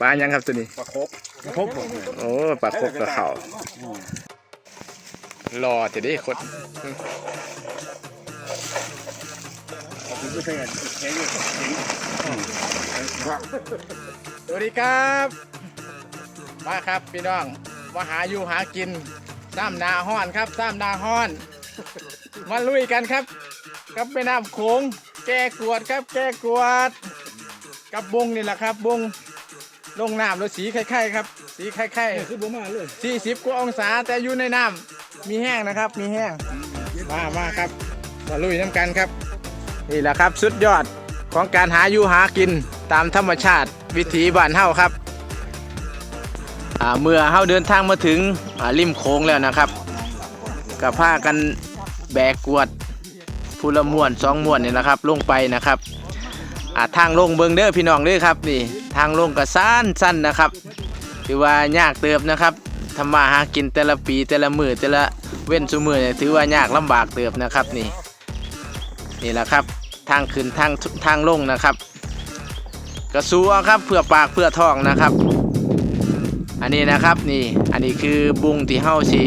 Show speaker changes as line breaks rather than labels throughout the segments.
ปลายังครับตัวนี้
ปลาครบครบผม
โอ้ปลาคบกับเขารอจะได้คน
ผมก็ใช่กันแค่นี้
สวัสดีครับมาครับพี่น้องมาหาอยู่หากินซ้ำนาห้อนครับซ้ำนาห้อนมาลุยกันครับกับแม่น้ำโขงแก้กวดครับ แก้กวด กับบุงนี่แหละครับบุงลงน้ำแล้วสีไข่ๆครับ สีไข่
คือบ่มาเลย
ๆสี่สิบกว่าองศาแต่อยู่ในน้ำมีแห้งนะครับ มีแห้งมามาครับมาลุยน้ำกันครับ นี่แหละครับสุดยอดของการหาอยู่หากินตามธรรมชาติวิถีบ้านเฮาครับอ่าเมื่อเฮาเดินทางมาถึงอ่าริมโค้งแล้วนะครับกับผ้ากันแบกกวดพูละม่วนสองม่วนนี่นะครับ ลงไปนะครับ อ่าทางลงเบิงเด้อพี่น้องเด้อครับนี่ทางลงก็สั้นสั้นนะครับถือว่ายากเติบนะครับทำมาหากินแต่ละปีแต่ละมือแต่ละเว้นสุมือเนี่ยถือว่ายากลำบากเติบนะครับนี่นี่แหละครับทางขึ้นทางทางลงนะครับ กระสูครับเพื่อปากเพื่อท้องนะครับ อันนี้นะครับนี่อันนี้คือบุ้งที่เฮาสี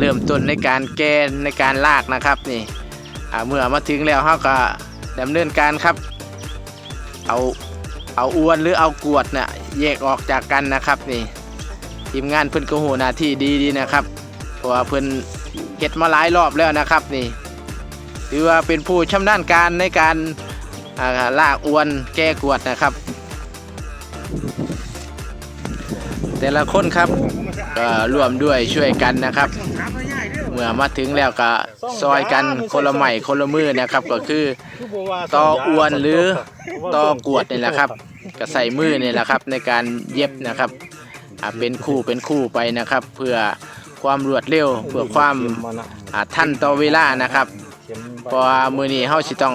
เริ่มต้นในการแก้ในการลากนะครับนี่เมื่อมาถึงแล้วเฮาก็ดำเนินการครับ เอาเอาอวนหรือเอากวดน่ะแยกออกจากกันนะครับนี่ทีมงานเพิ่นก็โหหน้าที่ดีดีนะครับเพราะว่าเพิ่นเฮ็ดมาหลายรอบแล้วนะครับนี่ถือว่าเป็นผู้ชำนาญการในการาลากอวนแก้กวดนะครับ แต่ละคนครับก็ร่วมด้วยช่วยกันนะครับ เมื่อมาถึงแล้วก็ซอยกันคนละใหม่คนละมือนะครับ ก็คือต่ออวนหรือต่อกวดนี่แหละครับก็ใส่มือนี่แหละครับ ในการเย็บนะครับเป็นคู่เป็นคู่ไปนะครับ เพื่อความรวดเร็วเพื่อความอ่านต่อเวลานะครับเพราะมือนี้เฮาสิต้อง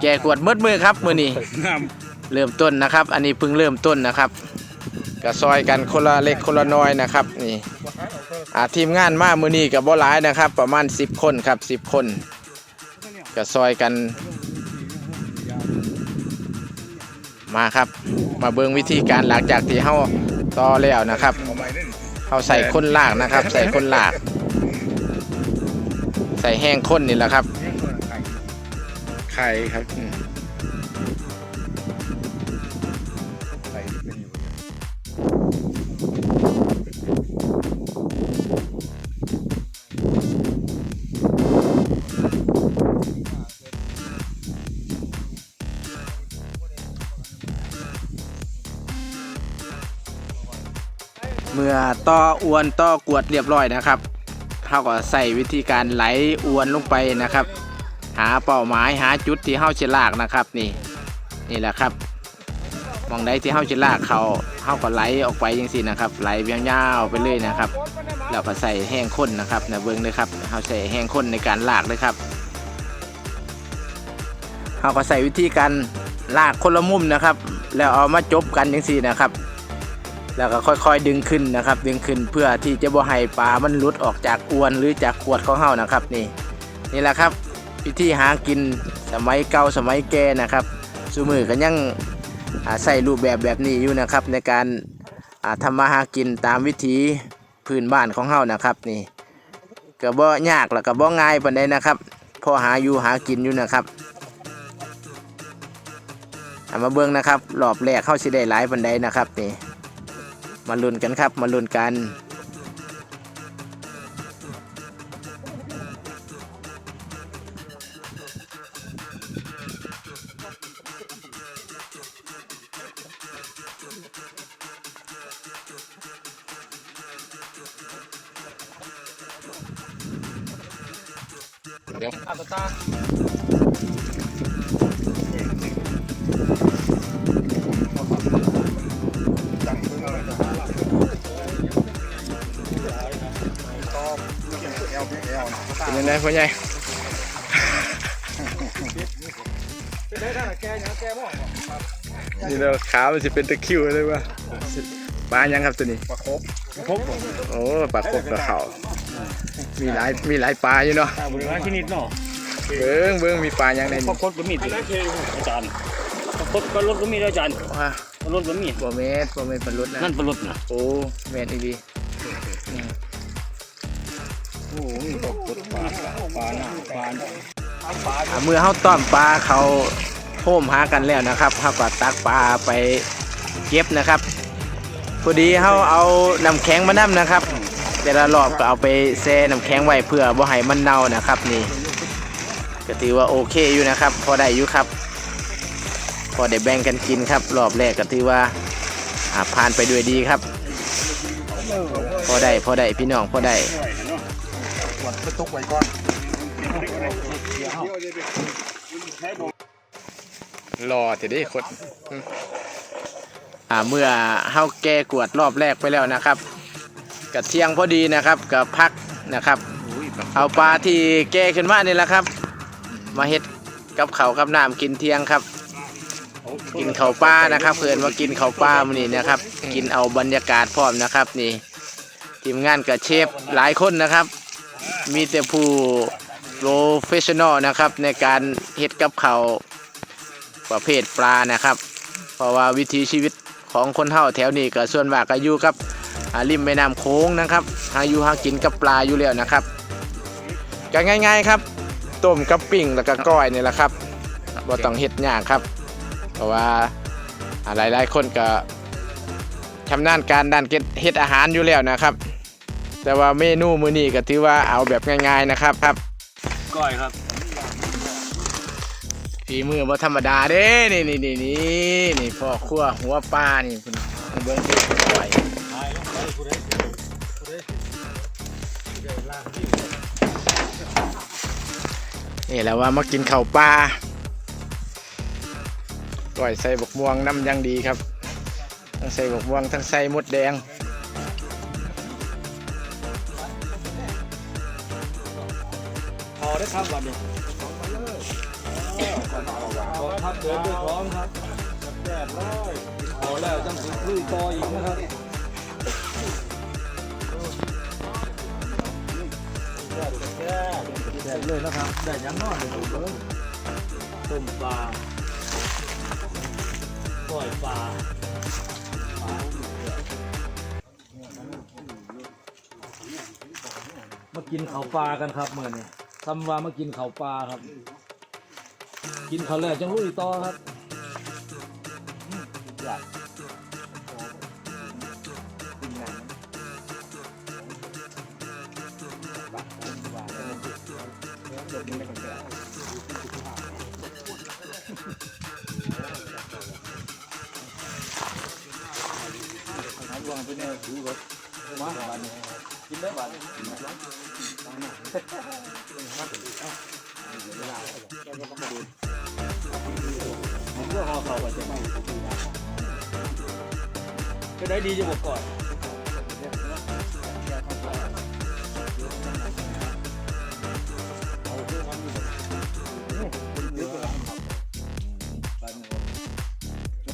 แก้กวดมืดมือครับมือนี้เริ่มต้นนะครับ อันนี้เพิ่งเริ่มต้นนะครับก็ซอยกันคนละเล็กคนละน้อยนะครับ นี่ อ่าทีมงานมามือนี้กับบ่หลายนะครับ ประมาณ 10 คนครับ 10 คนก็ซอยกันมาครับ มาเบิ่งวิธีการหลังจากที่เฮาต่อแล้วนะครับเฮาใส่คนลากนะครับ ใส่คนลาก ใส่แห้งข้นนี่แหละครับ ไข่ครับ ต่ออวนต่อกวดเรียบร้อยนะครับเขาก็ใส่วิธีการไหลอวนลงไปนะครับ หาเป้าหมายหาจุดที่เฮาจะลากนะครับนี่นี่แหละครับมองใดที่เฮาจะลากเขาเฮาก็ไหลออกไปจังซี่นะครับ ไหลยาวๆไปเลยนะครับแล้วก็ใส่แห้งข้นนะครับนะเบิ้งเลยครับเฮาใส่แห้งข้นในการลากเลยครับเฮาก็ใส่วิธีการลากคนละมุมนะครับ แล้วเอามาจบกันจังซี่นะครับ แล้วก็ค่อยๆดึงขึ้นนะครับ ดึงขึ้นเพื่อที่จะบ่ให้ปลามันหลุดออกจากอวนหรือจากขวดของเฮานะครับ นี่นี่แหละครับวิธีหากินสมัยเก่าสมัยแก่นะครับสุมือก็ยังอ่าใส่รูปแบบแบบนี้อยู่นะครับ ในการทำมาหากินตามวิถีพื้นบ้านของเฮานะครับนี่ก็บ่ยากแล้วก็บ่ง่ายปานใดนะครับพอหาอยู่หากินอยู่นะครับเอามาเบิ่งนะครับรอบแรกเข้าสิได้หลายปานใดนะครับนี่ มาลุ้นกันครับ มาลุ้นกัน เดี๋ยว ไงพ่อใหญ่
เป็นได้ได้แกยังแกบ่
นี่เราขามันจะเป็นตะคริวเลยวะปลายังครับตัวนี้
ปลาครบครบ
โอ้ปลาคบกับเขามีหลายมีหลายปลาอยู่เนาะ
ตาบริวารที่นิดเนาะ
เบิ้งเบิ้งมีปลายังใน
ปลา
นี้
ครบก็มีอาจารย์ปลาครบก็รถก็มีอาจารย์
ว้า
รถบ่มี
บ่แม่นบ่แม่นปลาลุดนะ
นั่นเป็นรถนะ
โอ้แม่นอีหลี
โอ้ยตกปลด
เมื่อเฮาต้อมปลาเขาโฮมหากันแล้วนะครับเฮาก็ตักปลาไปเก็บนะครับพอดีเฮาเอาน้ำแข็งมานํนะครับ แต่ละรอบก็เอาไปแช่น้ำแข็งไว้เพื่อบ่ให้มันเน่านะครับนี่ก็ถือว่าโอเคอยู่นะครับ พอได้อยู่ครับ พอได้แบ่งกันกินครับ รอบแรกก็ถือว่าผ่านไปด้วยดีครับ พอได้พอได้พี่น้องพอได้
วัดไปตกไว้ก่อน
รอจะได้คนอ่าเมื่อเฮาแก้กวดรอบแรกไปแล้วนะครับกับเที่ยงพอดีนะครับกับพักนะครับ เอาปลาที่แก้ขึ้นมานี่แหละครับ มาเฮ็ดกับเขากับน้ำกินเที่ยงครับ กินเขาปลานะครับเพื่อนว่ากินเขาปลามื้อนี้นะครับ กินเอาบรรยากาศพร้อมนะครับ นี่ทีมงานกับเชฟหลายคนนะครับ มีแต่ผู้โปรเฟชชั่นอลนะครับในการเฮ็ดกับเขาประเภทปลานะครับ เพราะว่าวิถีชีวิตของคนเฮาแถวนี้ก็ส่วนมากก็อยู่กับริมแม่น้ำโค้งนะครับหาอยู่หากินกับปลาอยู่แล้วนะครับก็ง่าย ๆครับต้มกับปิ้งแล้วก็ก้อยนี่แหละครับบ่ต้องเฮ็ดยากครับ เพราะว่าอ่าหลายๆคนก็ชำนาญการด้านเฮ็ดอาหารอยู่แล้วนะครับ แต่ว่าเมนูมื้อนี้ก็ถือว่าเอาแบบง่ายๆนะครับครับ
ก้อยครับ
ฝีมือบ่ธรรมดาเด้นี่นี่นี่นี่นี่พ่อครัวหัวปลานี่คุณเบิ่งที่ปล่อยนี่แหละว่ามากินข้าวปลาก้อยใส่บกม่วงน้ำอยังดีครับ ทั้งใส่บกม่วงทั้งใส่มดแดง
ครับวันนี้ขอทับเดินด้วยท้องครับแปดร้อยพอแล้วจังสิลุยต่ออีกนะครับแดดเลยนะครับแดดยังนอนเลยทุกคนต้มปลาปล่อยปลามากินข้าวปลากันครับเมื่อนี้ ทำว่ามากินข้าวปลาครับ กินข้าวแล้วจังลุยต่อครับอยากวางไปเนี่ยดูรถมาบ้านนี้กินได้บ้านนี้ ผมก็หอเขาว่าจะไม่ก็ได้ดีจะบอกก่อน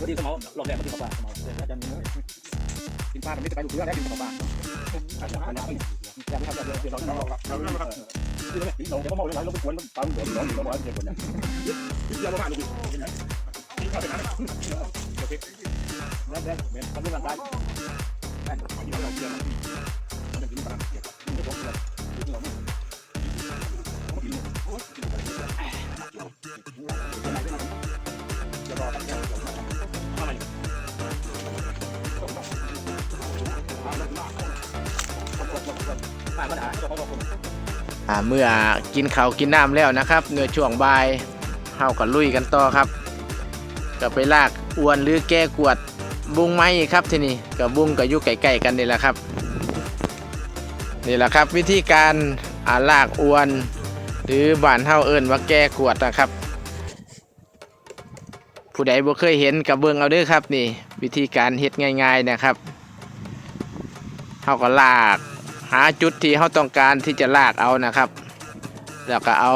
พอดีสมองหลอกแหลมพอดีเขาปากสมองเดี๋ยวจะมีกินปลาไม่จะไปดูเรื่องแล้วกินเขาปากอาจจะหาอย่างนี้อย่างนี้ครับเดียวเดี๋ยวเราเราเราเราเราที่เราที่เราเดี๋ยวเขาบอกเลยเราไปกวนปั๊มเดี๋ยวเรา เราเราเดี๋ยวคนเนี่ยที่เราบ้านลูกที่ไหนที่เข้าไปนั้นโอเคแล้วแล้วเดี๋ยวทำเรื่องร่างกายนั่นที่เรา เชื่อมันมันจะกินปลาเกี่ยวกับที่เราเชื่
อกินข้าวกินน้ำแล้วนะครับเนื้อช่วงบ่ายเฮาก็ลุยกันต่อครับ ก็ไปลากอวนหรือแก้กวดบุ้งไม้ครับที่นี่กับบุ้งก็อยู่ใกล้ๆกันนี่แหละครับนี่แหละครับวิธีการอาลากอวน หรือบ้านเฮาเอิ้นว่าแก้กวดนะครับ ผู้ใดบ่เคยเห็นกับเบิ่งเอาเด้อครับนี่ วิธีการเฮ็ดง่าย ๆนะครับเฮาก็ลาก หาจุดที่เขาต้องการที่จะลากเอานะครับ แล้วก็เอา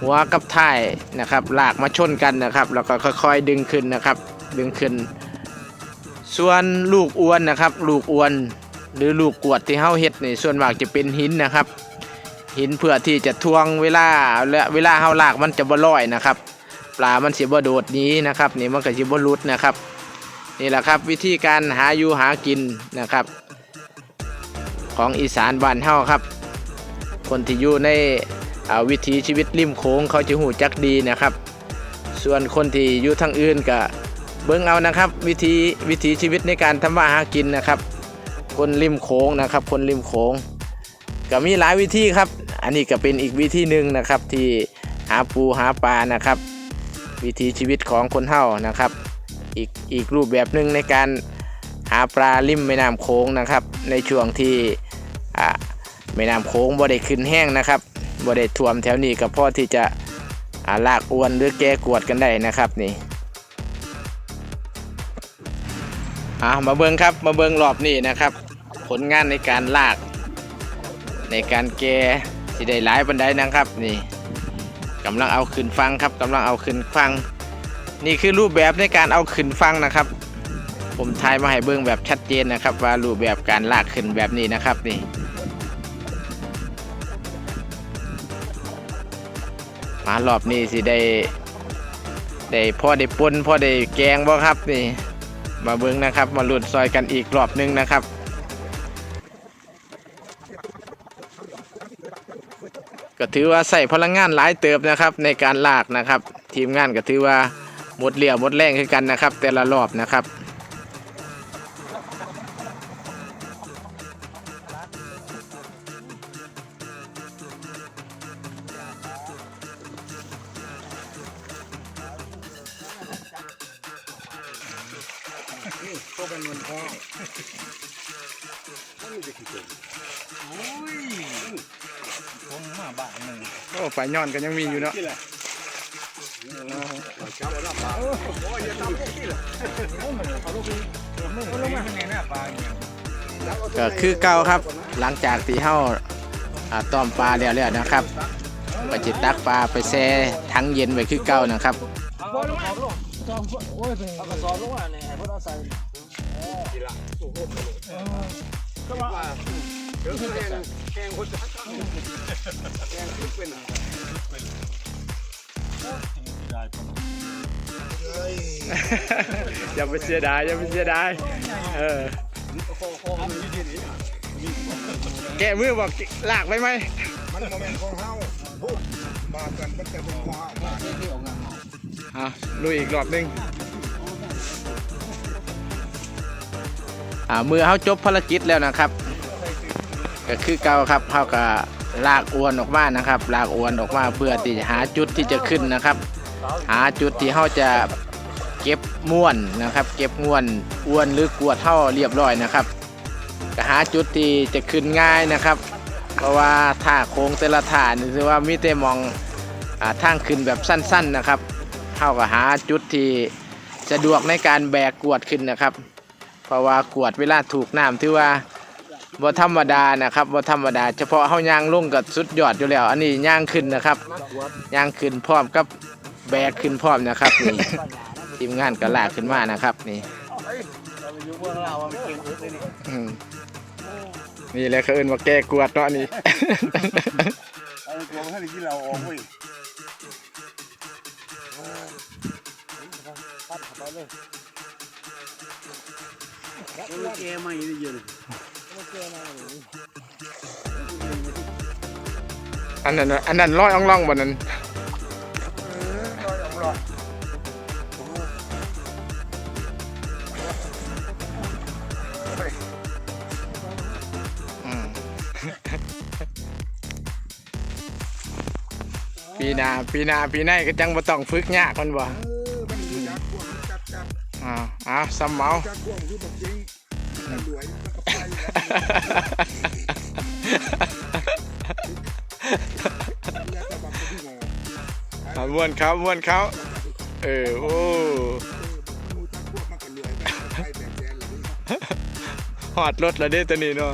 หัวกับท้ายนะครับลากมาชนกันนะครับ แล้วก็ค่อยๆดึงขึ้นนะครับ ดึงขึ้น ส่วนลูกอวนนะครับ ลูกอวนหรือลูกกวดที่เขาเฮ็ดนี่ส่วนมากจะเป็นหินนะครับ หินเพื่อที่จะทวงเวลาและเวลาเขาลากมันจะบ่ลอยนะครับ ปลามันสิบ่โดดนี้นะครับ นี่มันก็สิบ่ลุดนะครับ นี่แหละครับวิธีการหาอยู่หากินนะครับ ของอีสานบ้านเฮาครับ คนที่อยู่ในวิถีชีวิตริมโขงเขาจะหูจักดีนะครับ ส่วนคนที่อยู่ทางอื่นก็เบิ่งเอานะครับ วิธีวิถีชีวิตในการทำมาหากินนะครับ คนริมโขงนะครับ คนริมโขงก็มีหลายวิธีครับ อันนี้ก็เป็นอีกวิธีหนึ่งนะครับที่หาปูหาปลานะครับ วิถีชีวิตของคนเฮานะครับ อีกอีกรูปแบบหนึ่งในการ หาปลาริมแม่น้ำโขงนะครับ ในช่วงที่แม่น้ำโขงบ่ได้ขึ้นแห้งนะครับบ่ได้ท่วมแถวนี้ก็พอที่จะาลากอวนหรือแก้กวดกันได้นะครับนี่อามาเบิ่งครับมาเบิ่งรอบนี้นะครับ ผลงานในการลาก ในการแก้สิได้หลายบันไดนะครับนี่กำลังเอาขึ้นฟังครับกำลังเอาขึ้นฟัง นี่คือรูปแบบในการเอาขึ้นฟังนะครับ ผมทายมาให้เบิ่งแบบชัดเจนนะครับ ว่ารูปแบบการลากขึ้นแบบนี้นะครับนี่มารอบนี้สิได้ได้พ่อได้ปนพ่อได้แกงบ่ครับนี่ มาเบิ่งนะครับ มาหลุ้นซอยกันอีกรอบหนึงนะครับก็ถือว่าใส่พลังงานหลายเติบนะครับในการลากนะครับ ทีมงานก็ถือว่าหมดเหลี่ยวหมดแรงคือกันนะครับ แต่ละรอบนะครับ
ก็เป็นเงินพ่อ
ผมมาบ้านหนึ่ง
โอ้ปลาย่อนก็ยังมีอยู่เนาะ
ที่แหละจับแล้วรับปลาโอ้ยอย่าทำพวกที่แหละเอามันเอาลูกนี้
ไม่รู้มันในหน้าปลาเนี่ย
ก็คือเก่าครับหลังจากที่เฮาอ่าต้อมปลาแล้วๆนะครับก็จิตักปลาไปแช่ทั้งเย็นไว้คือเก่านะครับ
เอาลงเอมโอ้ยเป็นเอากระสอบลงอะเนี่ยให้พวกเราใส่ดีละสูงโคตรเลย
ก็ว่าเดี๋ยวแกงแกงคนจะแกงขึ้นเป็น
อย่าไปเสียดายอย่าไปเสียดายเออแกะมือบอกลากไปไหม
มันโมเมนต์ของเฮาพูดบากันมันจะเป็นของเฮาบาที่ที่ อะ
ลุยอีกรอบหนึงอ่ามือเขาจบภารกิจแล้วนะครับ ก็คือเก่าครับเขาก็ลากอวนออกมานะครับ ลากอวนออกมาเพื่อที่จะหาจุดที่จะขึ้นนะครับ หาจุดที่เขาจะเก็บม้วนนะครับ เก็บม้วนอวนหรือกวดเท่าเรียบร้อยนะครับก็หาจุดที่จะขึ้นง่ายนะครับ เพราะว่าท่าโค้งแต่ละท่านถือว่ามีแต่มองอทางขึ้นแบบสั้น ๆนะครับ เท่ากับหาจุดที่สะดวกในการแบกกวดขึ้นนะครับ เพราะว่ากวดเวลาถูกน้ำถือว่าบ่ธรรมดานะครับบ่ธรรมดา เฉพาะเฮาย่างลงกับสุดยอดอยู่แล้ว อันนี้ย่างขึ้นนะครับย่างขึ้นพร้อมกับแบกขึ้นพร้อมนะครับนี่ ทีมงานก็ลากขึ้นมานะครับ นี่
เราไปอยู่เมืองเราไม่เก่งเลยนี่
แหละเขาเอิ้นว่าแก้กวดเนาะนี่
เอาตัวให้ที่เราออกเว้ย
เข้าไปเลย
แกไม่ได้ยิน
อันนั้นน่ะอันนั้นร้อยอ่องล่องบนนั้นอืมปีหนาปีหนาปีไหนก็จังบ่ต้องฝึกยากมันบ่
อ่า
อ้าวซ้ำเมา
จักพวกคือบอกจริงตำรวจมันก็ไปแล้วแต่บางคนที่งง
อ่าม้วนเขาม้วนเขาเออโอ้
มูจักพวกมันก็รวยไปไปแบบแจนเลย
หอดรถแล้วเด้ตัวนี้เนาะ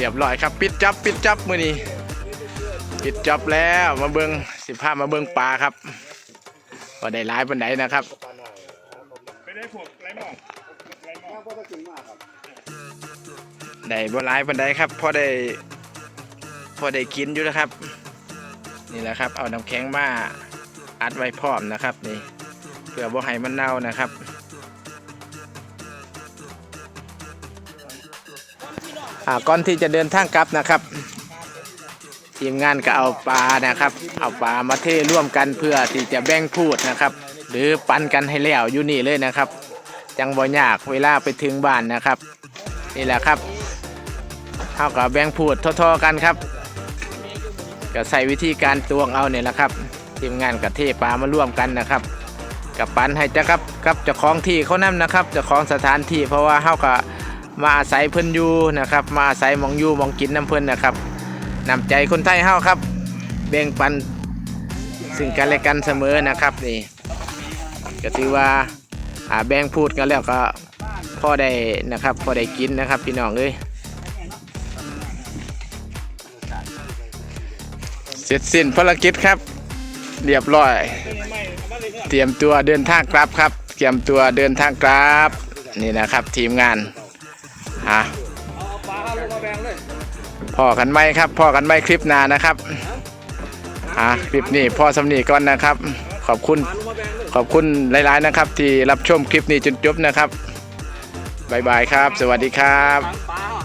เรี
ย
บ
ร้อยครับ ปิดจับปิดจับมือนี้ปิดจับแล้วมาเบิงสิภามาเบิงปลาครับว่าได้ร้ายปันไดนะครับได้บ่ร้ายปันไดครับพอได้พอได้กินอยู่นะครับ นี่แหละครับ เอาน้ำแข็งมาอัดไว้พร้อมนะครับ นี่เพื่อบ่ให้มันเน่านะครับ อ่าก่อนที่จะเดินทางกลับนะครับ ทีมงานก็เอาปลานะครับ เอาปลามาเทร่วมกันเพื่อที่จะแบ่งพูดนะครับ หรือปันกันให้แล้วอยู่นี่เลยนะครับ จังบ่ยากเวลาไปถึงบ้านนะครับ นี่แหละครับเท่ากับแบ่งพูดท่อๆกันครับ ก็ใส่วิธีการตวงเอาเนี่ยแหละครับทีมงานกับเทปลามาร่วมกันนะครับกับปันให้จ้าครับกับเจ้าของที่เขานํนะครับเจ้าของสถานที่เพราะว่าเฮาก็ มาอาศัยเพิ่นอยู่นะครับ มาอาศัยมองอยู่มองกินน้ำเพิ่นนะครับนำใจคนไทยเฮาครับแบ่งปันซึ่งกันและกันเสมอนะครับนี่ก็ถือว่าอ่าแบ่งพูดกันแล้วก็พอได้นะครับพอได้กินนะครับพี่น้องเอ้ยเสร็จสิ้นภารกิจครับ เรียบร้อย เตรียมตัวเดินทางกลับครับ เตรียมตัวเดินทางกลับนี่นะครับทีมงาน ฮะ
ปลาลงมาแบงเลย
พ่อกันไหมครับพ่อกันไหมคลิปหนานะครับฮะคลิปนี้พ่อสำนีก่อนนะครับ ขอบคุณขอบคุณหลาย ๆ นะครับ ที่รับชมคลิปนี้จนจบนะครับบายบายครับ สวัสดีครับ